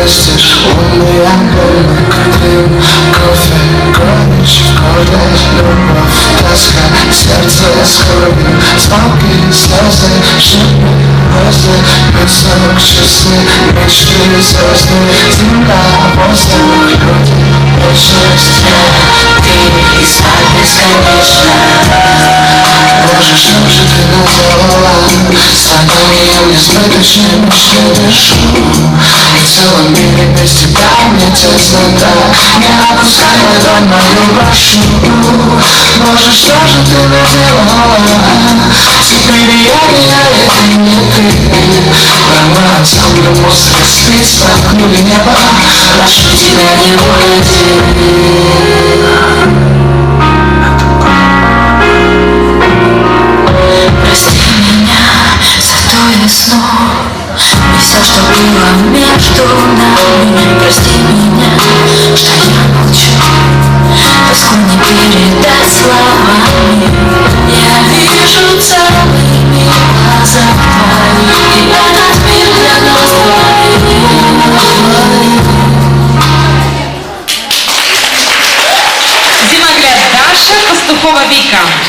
блестишь Лунный огонь накатил Кофе, горечь, гордость, любовь Тоска, сердце скорби. Звонки, слезы, шипы, розы Песок, часы, мечты, звезды. Земля, воздух, люди, вечность. Я, ты искать сад бесконечно Можешь, уже ты назвала С тобой я не знаю несбыточным еще дышу в целом мире без тебя мне тесно так Не опускай ладонь мою, прошу Боже, что же ты наделала Теперь я, я, это не ты Роман, ансамбль мозг распит Сверкнули небо. Прошу тебя не уходи все, что было между нами. Прости меня, что я молчу. Тоску не передать словами. Я вижу в глазах твоих И этот мир для нас двоих. Зимогляд Даша, Пастухова Віка.